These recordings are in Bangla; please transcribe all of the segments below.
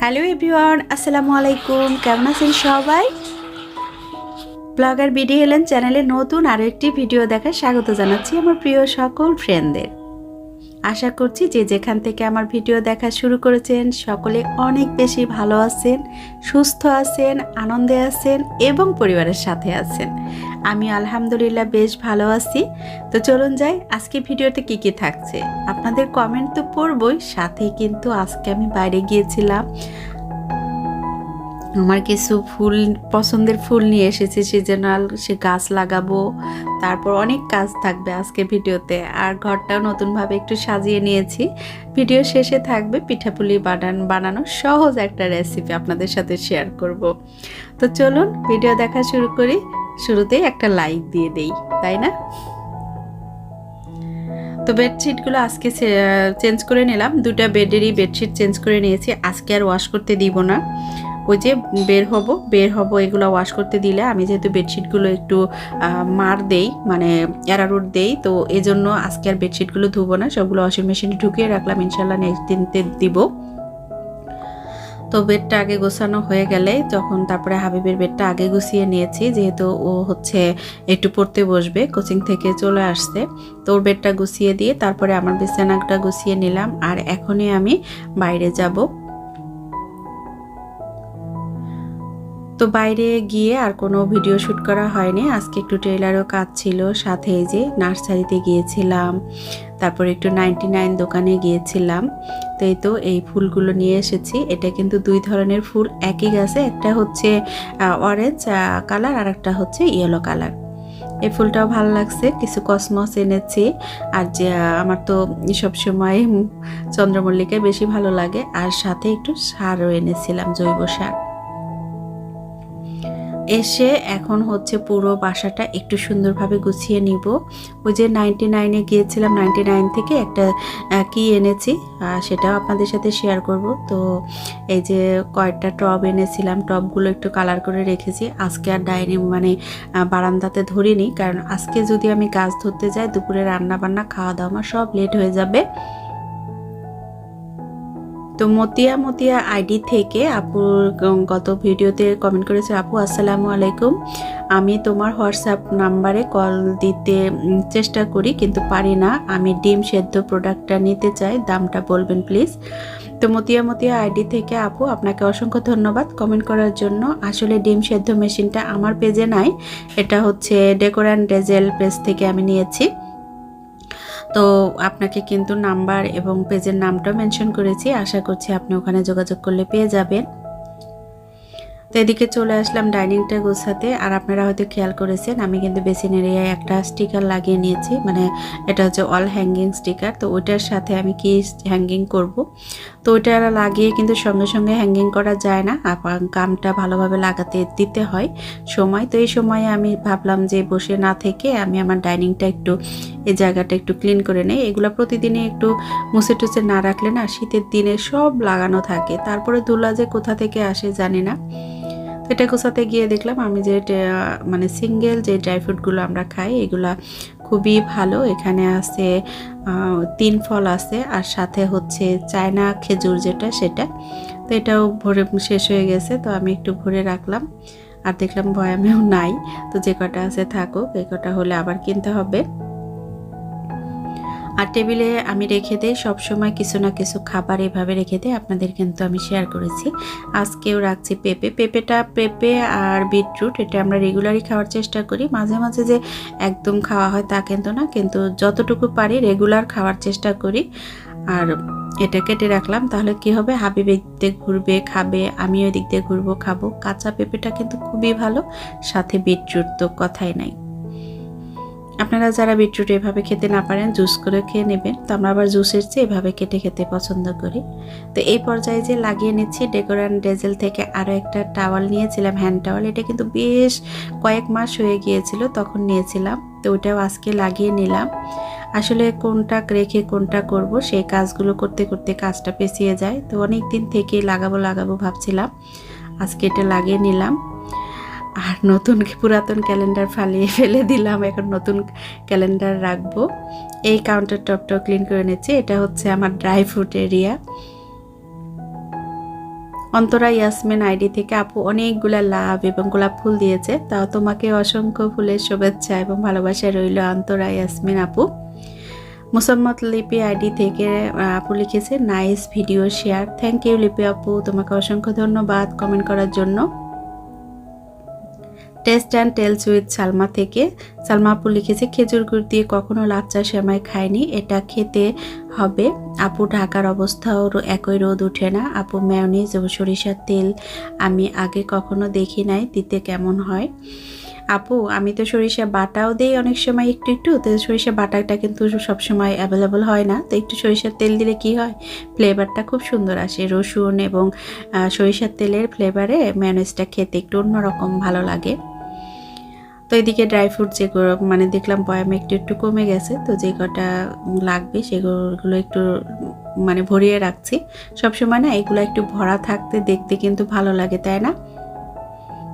হ্যালো এভরিওয়ান, আসসালামু আলাইকুম। কেমন আছেন সবাই? ব্লগার বিডি হেলেন চ্যানেলে নতুন আরও একটি ভিডিও দেখায় স্বাগত জানাচ্ছি আমার প্রিয় সকল ফ্রেন্ডদের আশা করছি যে যেখান থেকে আমার ভিডিও দেখা শুরু করেছেন, সকলে অনেক বেশি ভালো আছেন, সুস্থ আছেন, আনন্দে আছেন এবং পরিবারের সাথে আছেন। আমি আলহামদুলিল্লাহ বেশ ভালো আছি। তো চলুন যাই, আজকে ভিডিওতে কি কি থাকছে? আপনাদের কমেন্ট তো পড়বই সাথে কিন্তু আজকে আমি বাইরে গিয়েছিলাম। আমার কিছু ফুল, পছন্দের ফুল নিয়ে এসেছি সিজনাল সে গাছ লাগাবো। তারপর অনেক কাজ থাকবে আজকে ভিডিওতে। আর ঘরটাও নতুনভাবে একটু সাজিয়ে নিয়েছি। ভিডিও শেষে থাকবে পিঠাপুলি বানান বানানো সহজ একটা রেসিপি আপনাদের সাথে শেয়ার করব। তো চলুন ভিডিও দেখা শুরু করি। শুরুতেই একটা লাইক দিয়ে দেই, তাই না? তো বেডশিটগুলো আজকে চেঞ্জ করে নিলাম। দুটা বেডেরই বেডশিট চেঞ্জ করে নিয়েছি। আজকে আর ওয়াশ করতে দিব না। ওই যে বের হব বের হব, এগুলো ওয়াশ করতে দিলে আমি যেহেতু বেডশিটগুলো একটু মার দেই মানে অ্যারারুট দেই, তো এই জন্য আজকে আর বেডশিটগুলো ধুবো না, সবগুলো ওয়াশিং মেশিনে ঢুকিয়ে রাখলাম ইনশাল্লাহ নেক্সট দিনতে দিব। তো বেডটা আগে গোছানো হয়ে গেলে তখন তারপরে হাবিবের বেডটা আগে গুছিয়ে নিয়েছি, যেহেতু ও হচ্ছে একটু পড়তে বসবে, কোচিং থেকে চলে আসছে, তো ওর বেডটা গুছিয়ে দিয়ে তারপরে আমার বিছানাটা গুছিয়ে নিলাম, আর এখনই আমি বাইরে যাব। তো বাইরে গিয়ে আর কোনো ভিডিও শ্যুট করা হয়নি। আজকে একটু ট্রেলারও কাজ ছিল, সাথে যে নার্সারিতে গিয়েছিলাম, তারপর একটু নাইনটি নাইন দোকানে গিয়েছিলাম। তো এই তো এই ফুলগুলো নিয়ে এসেছি। এটা কিন্তু দুই ধরনের ফুল, একই গাছে, একটা হচ্ছে অরেঞ্জ কালার আর একটা হচ্ছে ইয়েলো কালার এই ফুলটাও ভালো লাগছে, কিছু কসমস এনেছি। আর যে আমার তো সবসময় চন্দ্রমল্লিকা বেশি ভালো লাগে। আর সাথে একটু সারও এনেছিলাম জৈব সার। এসে এখন হচ্ছে পুরো বাসাটা একটু সুন্দরভাবে গুছিয়ে নিব। ওই যে নাইনটি নাইনে গিয়েছিলাম নাইনটি নাইন থেকে একটা কি এনেছি সেটাও আপনাদের সাথে শেয়ার করব। তো এই যে কয়েকটা টব এনেছিলাম, টবগুলো একটু কালার করে রেখেছি। আজকে আর ডাইনিং মানে বারান্দাতে ধরিনি। কারণ আজকে যদি আমি গাছ ধরতে যাই, দুপুরে রান্না বান্না খাওয়া দাওয়া সব লেট হয়ে যাবে। তো মতিয়া মতিয়া আইডি থেকে আপুর গত ভিডিওতে কমেন্ট করেছে, আপু, আসসালামু আলাইকুম। আমি তোমার হোয়াটসঅ্যাপ নাম্বারে কল দিতে চেষ্টা করি, কিন্তু পারি না। আমি ডিম সেদ্ধ প্রোডাক্টটা নিতে চাই। দামটা বলবেন প্লিজ তো মতিয়া মতিয়া আইডি থেকে, আপু, আপনাকে অসংখ্য ধন্যবাদ কমেন্ট করার জন্য। আসলে ডিম সেদ্ধ মেশিনটা আমার পেজে নাই। এটা হচ্ছে ডেকোরান ডেজেল পেজ থেকে আমি নিয়েছি। তো আপনাকে কিন্তু নাম্বার এবং পেজের নামটা মেনশন করেছি। আশা করছি আপনি ওখানে যোগাযোগ করলে পেয়ে যাবেন। তো এদিকে চলে আসলাম ডাইনিংটা গোছাতে। আর আপনারা হয়তো খেয়াল করেছেন, আমি কিন্তু বেসিন এরিয়ায় একটা স্টিকার লাগিয়ে নিয়েছি। মানে এটা হচ্ছে অল হ্যাঙ্গিং স্টিকার তো ওইটার সাথে আমি কি হ্যাঙ্গিং করব? তো ওইটা লাগিয়ে কিন্তু সঙ্গে সঙ্গে হ্যাঙ্গিং করা যায় না। কামটা ভালোভাবে লাগাতে দিতে হয়। সময়, তো এই সময়ে আমি ভাবলাম যে বসে না থেকে আমি আমার ডাইনিংটা একটু, এই জায়গাটা একটু ক্লিন করে নেই। এগুলো প্রতিদিনে একটু মুছে টুছে না রাখলে না শীতের দিনে সব লাগানো থাকে। তারপরে ধুলা যে কোথা থেকে আসে জানি না। এটা গোছাতে গিয়ে দেখলাম আমি যে মানে সিঙ্গেল যে ড্রাই ফ্রুটগুলো আমরা খাই, এগুলা খুবই ভালো। এখানে আছে তিন ফল আছে আর সাথে হচ্ছে চায়না খেজুর যেটা সেটা। তো এটাও ভরে শেষ হয়ে গেছে, তো আমি একটু ভরে রাখলাম। আর দেখলাম বয়ামেও নাই। তো যে কটা আছে থাকুক, এই কটা হলে আবার কিনতে হবে। আর টেবিলে আমি রেখে দিই, সবসময় কিছু না কিছু খাবার এভাবে রেখে দিই। আপনাদের কিন্তু আমি শেয়ার করেছি। আজকেও রাখছি পেঁপে। পেঁপেটা পেঁপে আর বিটরুট, এটা আমরা রেগুলারই খাওয়ার চেষ্টা করি। মাঝে মাঝে যে একদম খাওয়া হয় তা কিন্তু না, কিন্তু যতটুকু পারি রেগুলার খাওয়ার চেষ্টা করি। আর এটা কেটে রাখলাম, তাহলে কি হবে? হাবিব দিয়ে ঘুরবে, খাবে, আমিও দিক দিয়ে ঘুরবো, খাব। কাঁচা পেঁপেটা কিন্তু খুবই ভালো, সাথে বিটরুট তো কথাই নাই। আপনারা যারা বিটরুট এভাবে খেতে না পারেন, জুস করে খেয়ে নেবেন। তো আমরা আবার জুসের চেয়ে এভাবে কেটে খেতে পছন্দ করি। তো এই পর্যায়ে যে লাগিয়ে নিচ্ছি ডেকোরান ডেজেল থেকে আরও একটা টাওয়াল নিয়েছিলাম, হ্যান্ড টাওয়াল। এটা কিন্তু বেশ কয়েক মাস হয়ে গিয়েছিল, তখন নিয়েছিলাম। তো ওটাও আজকে লাগিয়ে নিলাম। আসলে কোনটা রেখে কোনটা করব, সেই কাজগুলো করতে করতে কাজটা পেছিয়ে যায়। তো অনেক দিন থেকে লাগাবো লাগাবো ভাবছিলাম। আজকে এটা লাগিয়ে নিলাম। আর নতুন পুরাতন ক্যালেন্ডার ফালিয়ে ফেলে দিলাম, এখন নতুন ক্যালেন্ডার রাখব। এই কাউন্টার টপটাও ক্লিন করে নিচ্ছি, এটা হচ্ছে আমার dry fruit area Antara Yasmin ID থেকে আপু অনেকগুলা লাভ এবং গোলাপ ফুল দিয়েছে, তাও তোমাকে অসংখ্য ফুলের শুভেচ্ছা এবং ভালোবাসা রইল অন্তরা ইয়াসমিন আপু। মুসাম্মদ লিপি আইডি থেকে আপু লিখেছে nice video share thank you Lipi আপু, তোমাকে অসংখ্য ধন্যবাদ কমেন্ট করার জন্য। Taste and tales with Salma থেকে সালমা আপু লিখেছে, খেজুর গুড় দিয়ে কখনো লাচ্চা সেমাই খায়নি এটা খেতে হবে। আপু ঢাকার অবস্থাও একই রোদ ওঠে না। আপু ম্যায়োনিজ ও সরিষার তেল আমি আগে কখনো দেখি নাই, দিতে কেমন হয়? আপু, আমি তো সরিষা বাটাও দিই অনেক সময় একটু একটু, তো সরিষা বাটাটা কিন্তু সবসময় অ্যাভেলেবল হয় না। তো একটু সরিষার তেল দিলে কি হয়? ফ্লেভারটা খুব সুন্দর আসে। রসুন এবং সরিষার তেলের ফ্লেভারে ম্যানেজটা খেতে একটু অন্যরকম ভালো লাগে। তো এদিকে ড্রাই ফ্রুট যেগুলো মানে দেখলাম বয়ামে একটু একটু কমে গেছে, তো যে কটা লাগবে সেগুলো একটু মানে ভরিয়ে রাখছি। সবসময় না এগুলো একটু ভরা থাকতে দেখতে কিন্তু ভালো লাগে, তাই না?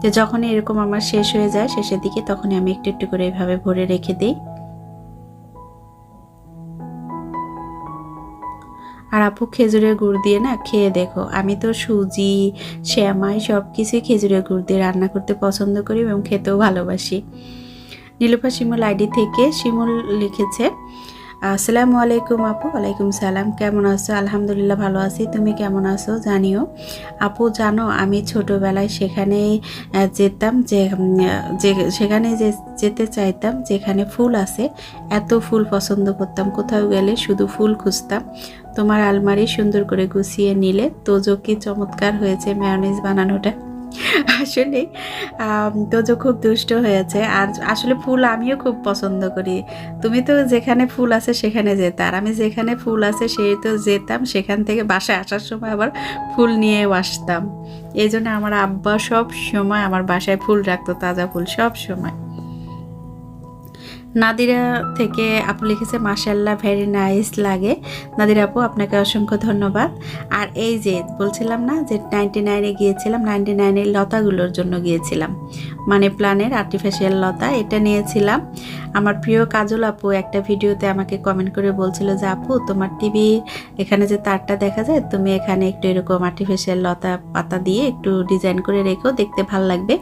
তো যখনই এরকম আমার শেষ হয়ে যায় শেষের দিকে, তখনই আমি একটু একটু করে এভাবে ভরে রেখে দিই। আর আপু খেজুরের গুড় দিয়ে না খেয়ে দেখো, আমি তো সুজি, শ্যামাই সব কিছুই খেজুরের গুড় দিয়ে রান্না করতে পছন্দ করি এবং খেতেও ভালোবাসি। নীলুফা শিমুল আইডি থেকে শিমুল লিখেছে আসসালামু আলাইকুম আপু ওয়ালাইকুম সালাম কেমন আছো? আলহামদুলিল্লাহ ভালো আছি। তুমি কেমন আছো? জানিও। আপু জানো আমি ছোটোবেলায় সেখানেই আহ, যেতাম যে যে সেখানে যে যেতে চাইতাম যেখানে ফুল আছে এত ফুল পছন্দ করতাম। কোথাও গেলে শুধু ফুল খুঁজতাম। তোমার আলমারি সুন্দর করে গুছিয়ে নিলে তোজো কি চমৎকার হয়েছে ম্যায়োনিজ বানানোটা। আসলে তো যে খুব দুষ্ট হয়েছে। আর আসলে ফুল আমিও খুব পছন্দ করি। তুমি তো যেখানে ফুল আছে সেখানে যেতে। আর আমি যেখানে ফুল আছে সে তো যেতাম, সেখান থেকে বাসায় আসার সময় আবার ফুল নিয়েও আসতাম। এই জন্য আমার আব্বা সব সময় আমার বাসায় ফুল রাখতো, তাজা ফুল সব সময়। নাদিরা থেকে আপু লিখেছে মাশাল্লাহ ভেরি নাইস লাগে। নাদিরা আপু, আপনাকে অসংখ্য ধন্যবাদ। আর এই যে বলছিলাম না যে নাইনটি নাইনে গিয়েছিলাম নাইনটি নাইনের লতাগুলোর জন্য গিয়েছিলাম। মানে প্ল্যানের আর্টিফিশিয়াল লতা এটা নিয়েছিলাম। আমার প্রিয় কাজল আপু একটা ভিডিওতে আমাকে কমেন্ট করে বলছিল যে, আপু, তোমার টিভি এখানে যে তারটা দেখা যায়, তুমি এখানে একটু এরকম আর্টিফিশিয়াল লতা পাতা দিয়ে একটু ডিজাইন করে রেখো, দেখতে ভালো লাগবে।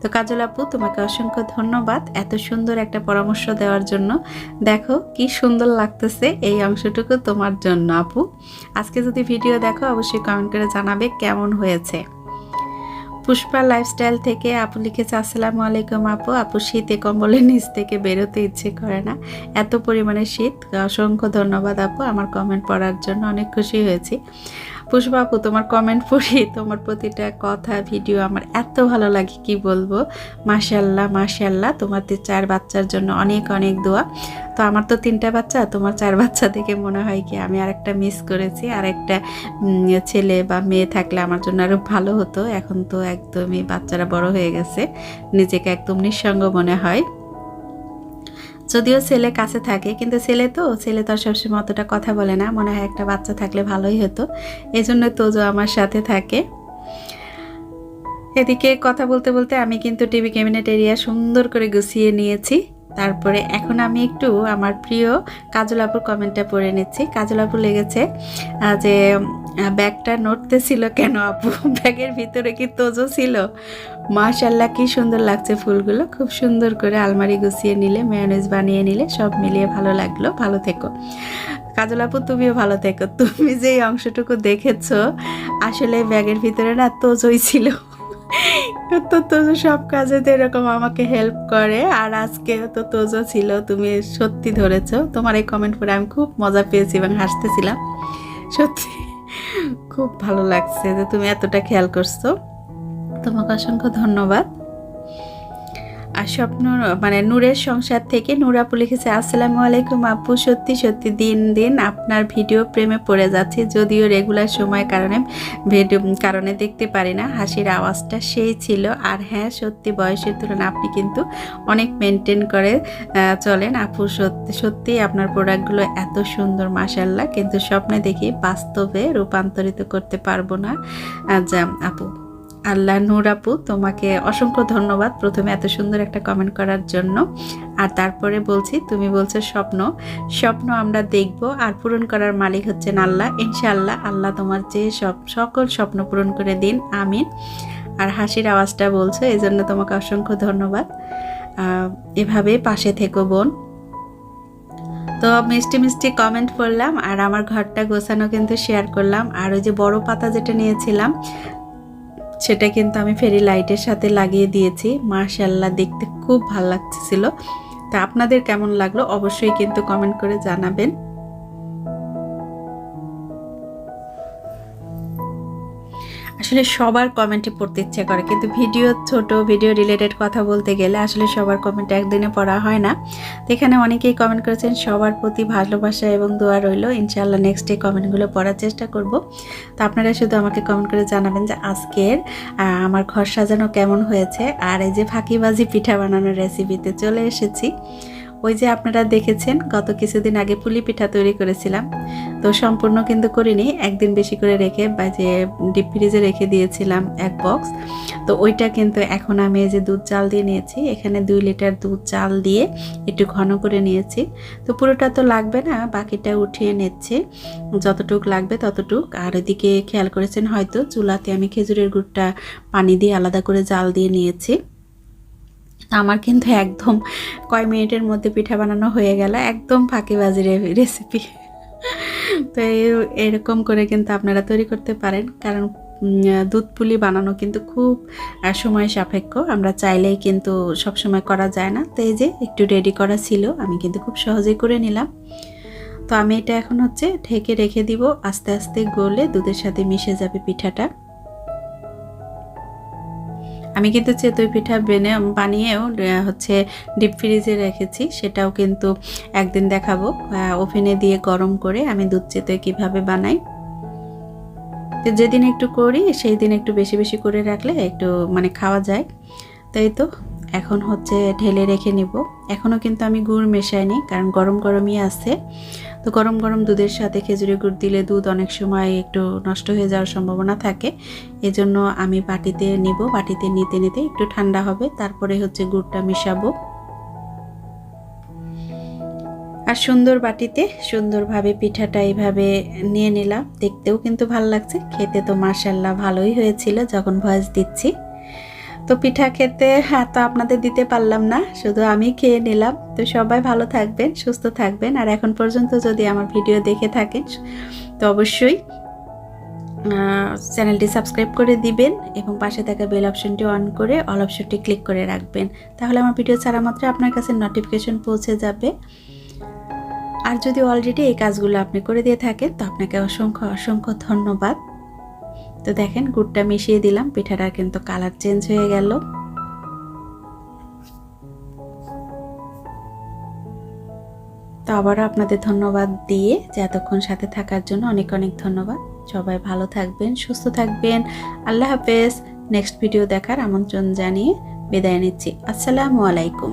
তো কাজল আপু, তোমাকে অসংখ্য ধন্যবাদ। এত সুন্দর একটা পরামর্শ দেওয়ার জন্য। দেখো, কি সুন্দর লাগতেছে এই অংশটুকু তোমার জন্য, আপু। আজকে যদি ভিডিও দেখো, অবশ্যই কমেন্ট করে জানাবে কেমন হয়েছে। পুষ্পা লাইফস্টাইল থেকে আপু লিখেছে, আসসালামু আলাইকুম আপু। আপু শীতে কম্বলের নিচ থেকে বেরোতে ইচ্ছে করে না। এত পরিমাণে শীত। অসংখ্য ধন্যবাদ আপু। আমার কমেন্ট পড়ার জন্য অনেক খুশি হয়েছি। পুষ্পা আপু তোমার কমেন্ট পড়ি, তোমার প্রতিটা কথা ভিডিও আমার এত ভালো লাগে, কি বলব? মাশাল্লাহ মাশাল্লাহ তোমার তো চার বাচ্চার জন্য অনেক অনেক দোয়া। তো আমার তো তিনটা বাচ্চা, তোমার চার বাচ্চা দেখে মনে হয় কি আমি আরেকটা মিস করেছি আর একটা ছেলে বা মেয়ে থাকলে আমার জন্য আরও ভালো হতো। এখন তো একদমই বাচ্চারা বড় হয়ে গেছে, নিজেকে একদম নিঃসঙ্গ মনে হয়। যদিও ছেলে কাছে থাকে, কিন্তু ছেলে তো ছেলে তো আর সবসময় অতটা কথা বলে না। মনে হয় একটা বাচ্চা থাকলে ভালোই হতো। এই জন্য তোজো আমার সাথে থাকে। এদিকে কথা বলতে বলতে আমি কিন্তু টিভি ক্যাবিনেট এরিয়া সুন্দর করে গুছিয়ে নিয়েছি। তারপরে এখন আমি একটু আমার প্রিয় কাজলাপুর কমেন্টটা পড়ে নিচ্ছি। কাজলাপুর লেগেছে যে ব্যাগটা নড়তে ছিল কেন আপু? ব্যাগের ভিতরে কি তোজো ছিল? মাশাল্লাহ কি সুন্দর লাগছে ফুলগুলো। খুব সুন্দর করে আলমারি গুছিয়ে নিলে মেয়নেজ বানিয়ে নিলে, সব মিলিয়ে ভালো লাগল। ভালো থেকো। কাজল আপু, তুমিও ভালো থেকো। তুমি যে অংশটুকু দেখেছ, আসলে ব্যাগের ভিতরে না তোজোই ছিল। তো তোজো সব কাজে তো এরকম আমাকে হেল্প করে, আর আজকে তো তোজো ছিল, তুমি সত্যি ধরেছো। তোমার এই কমেন্ট পড়ে আমি খুব মজা পেয়েছি এবং হাসতেছিলাম। সত্যি, খুব ভালো লাগছে যে তুমি এতটা খেয়াল করছ। তোমাকে অসংখ্য ধন্যবাদ। আর স্বপ্ন মানে নূরের সংসার থেকে নূরাপু লিখেছে, আসসালামু আলাইকুম আপু, সত্যি সত্যি দিন দিন আপনার ভিডিও প্রেমে পড়ে যাচ্ছে, যদিও রেগুলার সময় কারণে ভিডিও, কারণে দেখতে পারি না। হাসির আওয়াজটা সেই ছিল। আর হ্যাঁ সত্যি বয়সের তুলনায় আপনি কিন্তু অনেক মেনটেন করে চলেন। আপু সত্যি সত্যি আপনার প্রোডাক্টগুলো এত সুন্দর মাসাল্লাহ কিন্তু স্বপ্নে দেখি বাস্তবে রূপান্তরিত করতে পারব না। যা আপু। আল্লাহ নূর আপু, তোমাকে অসংখ্য ধন্যবাদ প্রথমে এত সুন্দর একটা কমেন্ট করার জন্য। আর তারপরে বলছি, তুমি বলছো স্বপ্ন। স্বপ্ন আমরা দেখব আর পূরণ করার মালিক হচ্ছেন আল্লাহ। ইনশাআল্লাহ আল্লাহ তোমার যে সব, সকল স্বপ্ন পূরণ করে দিন। আমিন। আর হাসির আওয়াজটা বলছো এই জন্য তোমাকে অসংখ্য ধন্যবাদ। এভাবে পাশে থেকো বোন। তো মিষ্টি মিষ্টি কমেন্ট করলাম আর আমার ঘরটা গোছানো কিন্তু শেয়ার করলাম। আর ওই যে বড় পাতা যেটা নিয়েছিলাম সেটা কিন্তু আমি ফেরি লাইটের সাথে লাগিয়ে দিয়েছি। মার্শাল্লাহ দেখতে খুব ভালো লাগছিল তা আপনাদের কেমন লাগল? অবশ্যই কিন্তু কমেন্ট করে জানাবেন। আসলে সবার কমেন্টে পড়তে ইচ্ছে করে, কিন্তু ভিডিও ছোট ভিডিও রিলেটেড কথা বলতে গেলে আসলে সবার কমেন্ট একদিনে পড়া হয় না। তো এখানে অনেকেই কমেন্ট করেছেন, সবার প্রতি ভালোবাসা এবং দোয়া রইল, ইনশাআল্লাহ নেক্সট ডে কমেন্টগুলো পড়ার চেষ্টা করব। তো আপনারা শুধু আমাকে কমেন্ট করে জানাবেন যে আজকের আমার ঘর সাজানো কেমন হয়েছে, আর এই যে ফাঁকিবাজি পিঠা বানানোর রেসিপিতে চলে এসেছি। ওই যে আপনারা দেখেছেন, গত কিছুদিন আগে পুলি পিঠা তৈরি করেছিলাম। তো সম্পূর্ণ কিন্তু করিনি, একদিন বেশি করে রেখে বা যে ডিপ ফ্রিজে রেখে দিয়েছিলাম এক বক্স। তো ওইটা কিন্তু এখন আমি এই যে দুধ চাল দিয়ে নিয়েছি, এখানে দুই লিটার দুধ চাল দিয়ে একটু ঘন করে নিয়েছি। তো পুরোটা তো লাগবে না, বাকিটা উঠিয়ে নিচ্ছি। যতটুক লাগবে ততটুক। আর এদিকে খেয়াল করেছেন হয়তো, চুলাতে আমি খেজুরের গুড়টা পানি দিয়ে আলাদা করে জাল দিয়ে নিয়েছি। আমার কিন্তু একদম কয় মিনিটের মধ্যে পিঠা বানানো হয়ে গেল, একদম ফাঁকিবাজি রেসিপি তো এরকম করে কিন্তু আপনারা তৈরি করতে পারেন, কারণ দুধ পুলি বানানো কিন্তু খুব সময় সাপেক্ষ। আমরা চাইলেই কিন্তু সব সময় করা যায় না। তো এই যে একটু রেডি করা ছিল, আমি কিন্তু খুব সহজেই করে নিলাম। তো আমি এটা এখন হচ্ছে ঢেকে রেখে দিব, আস্তে আস্তে গলে দুধের সাথে মিশে যাবে পিঠাটা। আমি কিন্তু চেতই পিঠা বেনে বানিয়েও হচ্ছে ডিপ ফ্রিজে রেখেছি। সেটাও কিন্তু একদিন দেখাবো। ওভেনে দিয়ে গরম করে আমি দুধ চেতই কীভাবে বানাই। তো যেদিন একটু করি সেই দিন একটু বেশি বেশি করে রাখলে একটু মানে খাওয়া যায়। তাই তো? এখন হচ্ছে ঢেলে রেখে নিব। এখনও কিন্তু আমি গুড় মেশাইনি, কারণ গরম গরমই আছে। তো গরম গরম দুধের সাথে খেজুরের গুড় দিলে দুধ অনেক সময় একটু নষ্ট হয়ে যাওয়ার সম্ভাবনা থাকে। এজন্য আমি বাটিতে নিব, বাটিতে নিতে নিতে একটু ঠান্ডা হবে, তারপরে হচ্ছে গুড়টা মিশাবো। আর সুন্দর বাটিতে সুন্দরভাবে পিঠাটা এইভাবে নিয়ে নিলাম। দেখতেও কিন্তু ভালো লাগছে, খেতে তো মার্শাল্লাহ ভালোই হয়েছিল, যখন ভয়েস দিচ্ছি। তো পিঠা খেতে হ্যাঁ তো আপনাদের দিতে পারলাম না। শুধু আমি খেয়ে নিলাম। তো সবাই ভালো থাকবেন, সুস্থ থাকবেন। আর এখন পর্যন্ত যদি আমার ভিডিও দেখে থাকেন, তো অবশ্যই চ্যানেলটি সাবস্ক্রাইব করে দিবেন এবং পাশে থাকা বেল অপশনটি অন করে অল অপশনটি ক্লিক করে রাখবেন। তাহলে আমার ভিডিও ছাড়া মাত্র আপনার কাছে নোটিফিকেশন পৌঁছে যাবে। আর যদি অলরেডি এই কাজগুলো আপনি করে দিয়ে থাকেন, তো আপনাকে অসংখ্য অসংখ্য ধন্যবাদ। তো দেখেন গুড়টা মিশিয়ে দিলাম, পিঠাটা কিন্তু কালার চেঞ্জ হয়ে গেল। তো আবারও আপনাদের ধন্যবাদ দিয়ে যে এতক্ষণ সাথে থাকার জন্য অনেক অনেক ধন্যবাদ। সবাই ভালো থাকবেন, সুস্থ থাকবেন। আল্লাহ হাফেজ। নেক্সট ভিডিও দেখার আমন্ত্রণ জানিয়ে বিদায় নিচ্ছি। আসসালামু আলাইকুম।